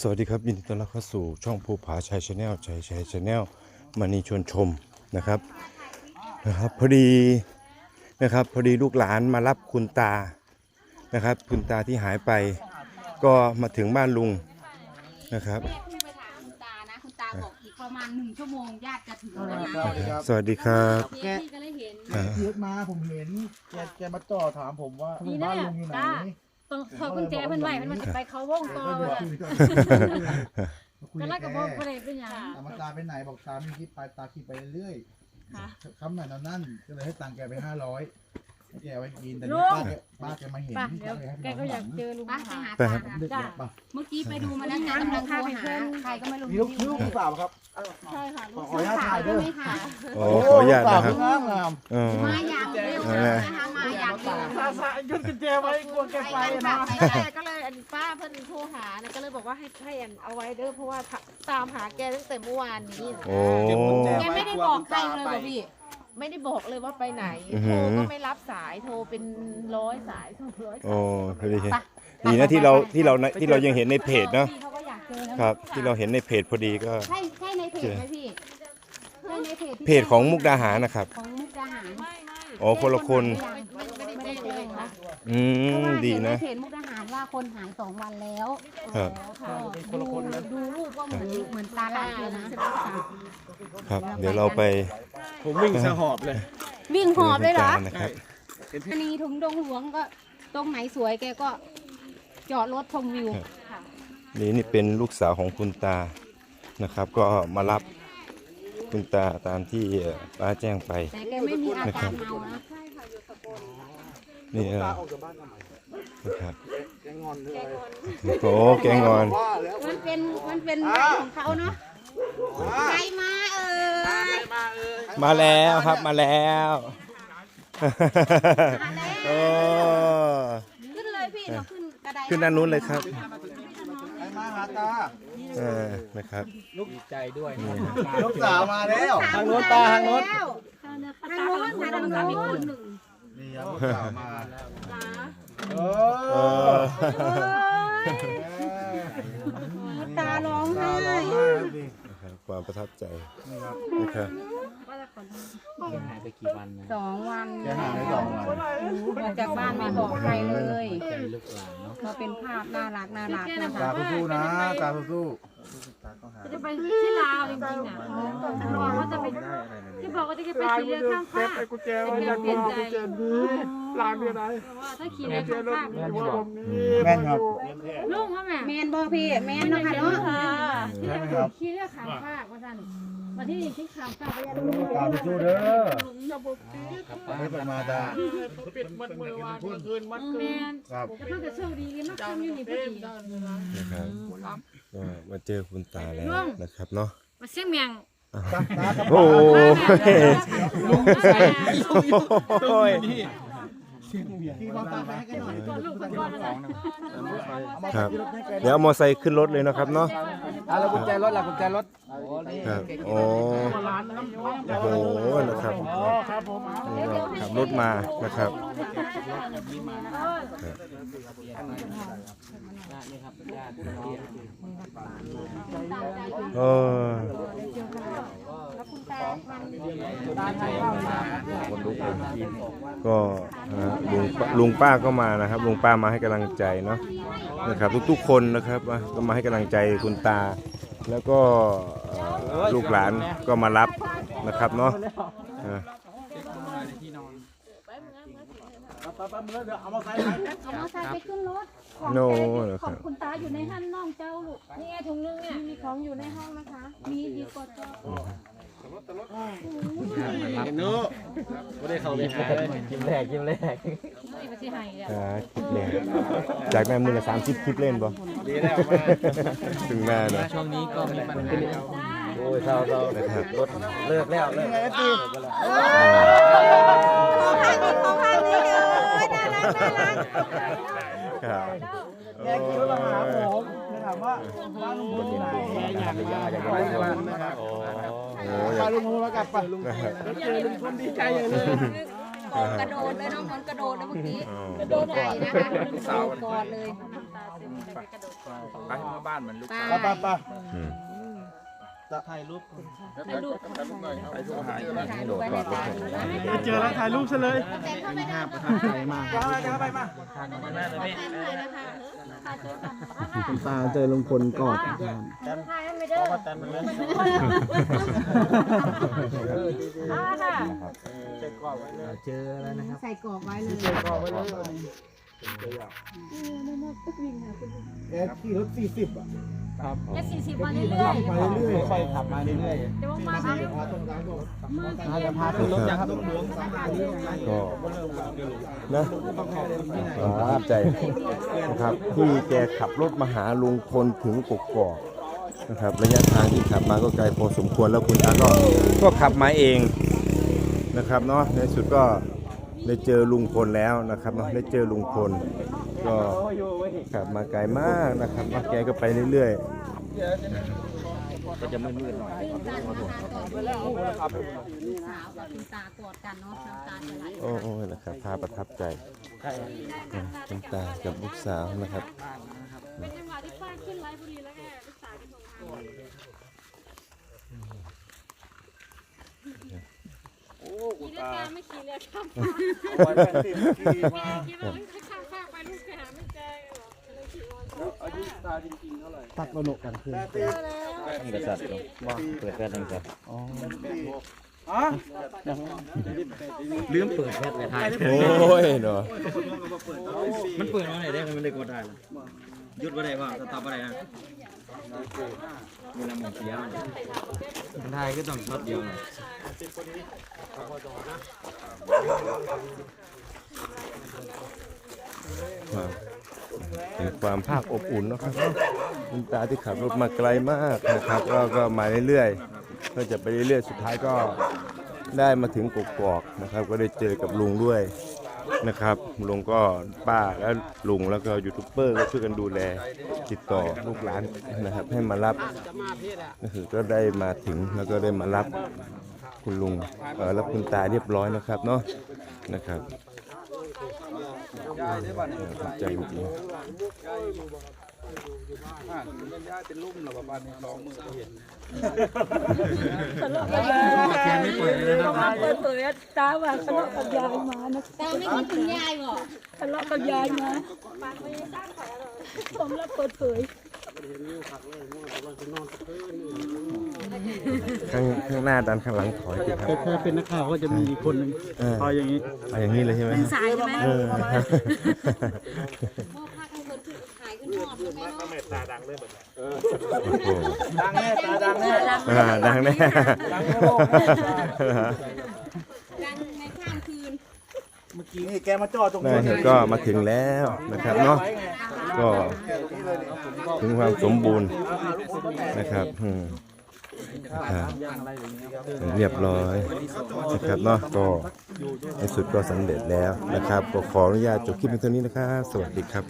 สวัสดีครับยินดีต้อนรับเข้าสู่ช่องภูผาชัยชาแนลชัยชัยชาแนลมณีชวนชมนะครับนะครับพอดีนะครับพอดีลูกหลานมารับคุณตานะครับ คุณตาที่หายไป ก็มาถึงบ้านลุงนะครับแม่เพิ่งไปถามคุณตานะคุณตาบอกอีกประมาณหนึ่งชั่วโมงญาติจะถึงแล้วนะนะครับสวัสดีครับพี่พี่ก็เลยเห็นอ่าเทียบมาผมเห็นแกแกมาจ่อถามผมว่านี่บ้านน่ะลุงอยู่ไหนจ้า ต้องเขากุญแจเพิ่นไว้เพิ่นมันสิไปเขาวงต่อก็ว่ะคุยกันคุยก็กัแล้บวก็แกบอกบ่ได้เป็นหยังถามว่าตาไปไหนบอกตามีคลิปไปตาคลิปไปเรื่อยค่ะ ๆคำไหนนอนนั่นก็เลยให้ตังค์แกไปห้าร้อยให้แกไว้กินแต่ลุนี่งป้าแกป้าแกมาเห็นป่ะเดี๋ยวเลยให้แกก็อยากเจอลุงป้าค่ะไปหาไปตาครับเด็กจ้าป่ะเมื่อกี้ไปดูมาแล้วแกกำลังโทรหาใครก็ไม่รู้มีลูกลูกสาวครับใช่ค่ะขออนุญาตถ่ายด้วยไม่ค่ะโอ้ขออนุญาตสาวนะครับ งามงามเออ มาอย่างเร็วนะคะมาอย่าง เร็วซาซายุดกุญแจไว้กลัวแกไปไปนะไปแม่ก็เลยอันป้าเพิ่นโทรหานะก็เลยบอกว่าให้ให้อันเอาไว้เด้อเพราะว่าตามหาแกตั้งแต่เมื่อวานนี้นะโอ้แกไม่ได้บอกใครเลยเหรอพี่ ไม่ได้บอกเลยว่าไปไหน อื้อหืโทอรก็ไม่รับสายโทรเป็นร้อยสายสองร้อยโอ้พอดีดีนะที่เราที่เราที่เรายังเห็นในเพจเนาะพี่เขาก็อยากเจอแล้วครับที่เราเห็นในเพจพอดีก็ ใช่ใช่ในเพจไหมพี่ใช่ในเพจที่เพจของมุกดาหารนะครับ ของมุกดาหารอ๋อคนละคน ไม่ได้แจ้งนะ อืเพราะมว่าดีเห็นในนะ เพจมุกดาหารว่าคนหายสองวันแล้วครับ ก็ดูดูรูปก็เหมือนเหมือนตาลายเลยนะครับ เดี๋ยวเราไปผมวิ่งสะหอบเลย วิ่งหอบเลยเหรอดูตุการณ์นะครับ อันนี้ถุงดงหลวงก็ตรงไหนสวยแกก็จอดรถชมวิว ครับ นี่นี่เป็นลูกสาวของคุณตานะครับ ก็มารับคุณตาตามที่เอ่อป้าแจ้งไป แต่แกไม่มีอาการเมานะ นี่เออตาออกจากบ้านทำไมนะครับแกงอนเลยโอ้แกงอนว่าแล้วมันเป็นมันเป็นบ้านของเขาเนาะใครมาเอ่ยมาแล้วครับมาแล้วโอ้ขึ้นเลยพี่เราขึ้นกระไดขึ้นด้านนู้นเลยครับใครมาหาตาเออนะครับลูกสาวมาแล้ว ทางโน้นตาทางโน้นทางโน้นทางโน้น ทางโน้นนี่ครับลูกสาวมาโอ้เออตาร้องไห้ตาร้องไห้ครับดินะครับความประทับใจนี่ครับนะครับสองวันแกหายไปสองวันมาจากบ้านไม่บอกใครเลยก็เป็นภาพน่ารักน่ารักนะตาสู้ๆนะตาสู้ ๆตาต้องหาจะไปที่ลาวจริงๆอะบอกว่าจะไปที่บอกว่าจะไปสีเรือข้ามฟากแต่แกเปลี่ยนใจลานเป็นไรว่าถ้าขี่เรือข้ามฟากแม่นครับ ลุงเขาแม่แมนบอพี่แมนเนาะค่ะเนาะ ที่จะขี่เรือข้ามฟากว่าท่าน วันที่ขี่ข้ามฟากไปยังลุงตาสู้ๆเด้อระบบปีไม่เป็นมาตาปิดมัดมือวานเมื่อคืนมัดแมคืนนครับแต่เพิ่งจะโชคดีมากขึ้นอยู่นี่พอดีนะครับก็มาเจอคุณตาแล้วนะครับเนาะมาเสียงเมียงตาตากับโอ้ลุงใส่โอ้ยขี่มอเตอร์ไซค์ให้ ครับ เดี๋ยวเอามอไซค์ขึ้นรถเลยนะครับเนาะอะแล้วกุญแจรถล่ะกุญแจรถ ครับโอ้โอ้โหนะครับ ครับผมนี่ก็ขับรถมานะครับเออก็นะลุงป้าลุงป้าก็มานะครับลุงป้ามาให้กำลังใจเนาะนะครับ ทุกๆคนนะครับอะก็มาให้กำลังใจคุณตา แล้วก็เอ่อลูกหลานก็มารับนะครับเนาะอะ เอามอเตอร์ไซค์ไปเอามอไซค์ไปขึ้นรถโน่ของนะขคอรังบคุณตาอยู่ในห้างน้องเจ้าลูก นี่ไงถุงนึงเนี่ยมีของอยู่ในห้องนะคะ มีดีกว่าเจ้านู้ไม่ได้เข้าไปหาเลยไม่มาที่ไห้อะอ่าคลิปแรกจากนั้นมือละสามสิบคลิปเล่นป่ะดีแล้วมาถึงหน้าเนอะช่วงนี้ก็มีปัญหาโอ้ยเศร้าเศร้านะครับรถเลิกแล้วเลิกไงตี ครับแกขี่รถมาหาผมไปถามว่าบ้านลุงพลที่ไหนแกอยากมาอยากไปที่บ้านนะครับโอ้พาลุงพลมากลับไปลุงนะครับเจอลุงพลดีใจใหญ่เลยกระโดดเลยน้องมันกระโดดนะเมื่อกี้อ๋อกระโดดใหญ่นะคะกระโดดกอดเลยตไปเมื่อบ้านมันลูกไปป้าไปอืม ถ่ายรูปถ่ายรูปถ่ายรูปหายถ่ายรูปไว้ในตาเจอแล้วถ่ายรูปซะเลยแต่เข้าไม่ได้ประทับใจมากคุณตาเจอลุงพลกอดนะครับถ่ายไม่ได้เจอแล้วนะครับใส่กรอบไว้เลยก็ไว้เลยแกขี่รถสี่สิบอะ ครับแค่สี่สิบมาเรื่อยไปเรื่อยๆค่อยขับมาเรื่อยๆ เดี๋ยวมาเร็วๆอาจจะพาขึ้นรถนะครับหลวงก็นะประทับใจนะครับที่แกขับรถมาหาลุงพลถึงกกอกนะครับระยะทางที่ขับมาก็ไกลพอสมควรแล้วคุณอาก็ก็ขับมาเองนะครับเนาะในสุดก็ได้เจอลุงพลแล้วนะครับเนาะได้เจอลุงพล ก็ขับมาไกลมากนะครับเนาะแกก็ไปเรื่อยๆก็จะมืดๆหน่อยๆตื่นตันนะคะตอนที่ลูกสาวกับคุณตากอดกันเนาะน้ำตาจะไหลโอ้โอ้นะครับภาพประทับใจอืมคุณตากับลูกสาวนะครับเป็นจังหวะที่ป้าขึ้นไลฟ์บุรีแล้วแกลูกสาวที่ส่งทางขี่เรือแกไม่ขี่เรือข้ามฟากแกคิดว่า ถ้าข้ามฟากลูกไปหาไม่เจอหรอกเลยขี่มอเตอร์ไซค์อายุตาจริงๆเท่าไหร่ตักระหนกกันคืนกษัตริย์ว่าเปิดแฟลชยังไงอ๋อลืมเปิดแฟลชไปถ่ายโอ้ยเนาะมันเปิดมาไหนได้มันเลยกดได้ยุดมาได้ป่ะสต็อปมาได้นะเวลาหมดเสียมันถ่ายก็ต้องช็อตเดียวนะ ความเป็นความภาคอบอุ่นนะครับคุณตาที่ขับรถมาไกลมากนะครับก็ก็มาเรื่อยๆก็จะไปเรื่อยๆสุดท้ายก็ได้มาถึงกกอกนะครับ ก็ได้เจอกับลุงด้วยนะครับลุงก็ป้าแล้วลุงแล้วก็ยูทูบเบอร์ก็ช่วยกันดูแลติดต่อลูกหลานนะครับ ให้มารับก็คือก็ได้มาถึงแล้วก็ได้มารับคุณลุงรับคุณตาเรียบร้อยนะครับเนาะนะครับ เออขอบใจจริงๆเป็นลุ่มหรอประมาณนี้สองมือเห็นแกไม่เปิดเลยนะเปิดเผยตาว่าทะเลาะกับยายมานะตาไม่คิดถึงยายบอกทะเลาะกับยายมาผมรับเปิดเผย ข้างข้างหน้าดันข้างหลังถอยติดครับถ้าเป็นนักข่าวก็จะมีอีกคนหนึ่งเออ คอยอย่างนี้ เอาอย่างนี้เลยใช่ไหมสายใช่ไหมเออ พ่อพาข้างบนขึ้นถ่ายขึ้นหอดใช่ไหมเนาะ โอ้โหดังแน่ตาดังแน่อ่าดังแน่ดังโลกดังในข้ามคืน เมื่อกี้นี่แกมาจอดตรงได้นี้ครับก็มาถึงแล้วนะครับเนาะ ก็ถึงความสมบูรณ์นะครับอืมครับเรียบร้อยนะครับเนาะก็ในสุดก็สำเร็จแล้วนะครับ ก็ขออนุญาตจบคลิปเพียงเท่านี้นะครับ สวัสดีครับ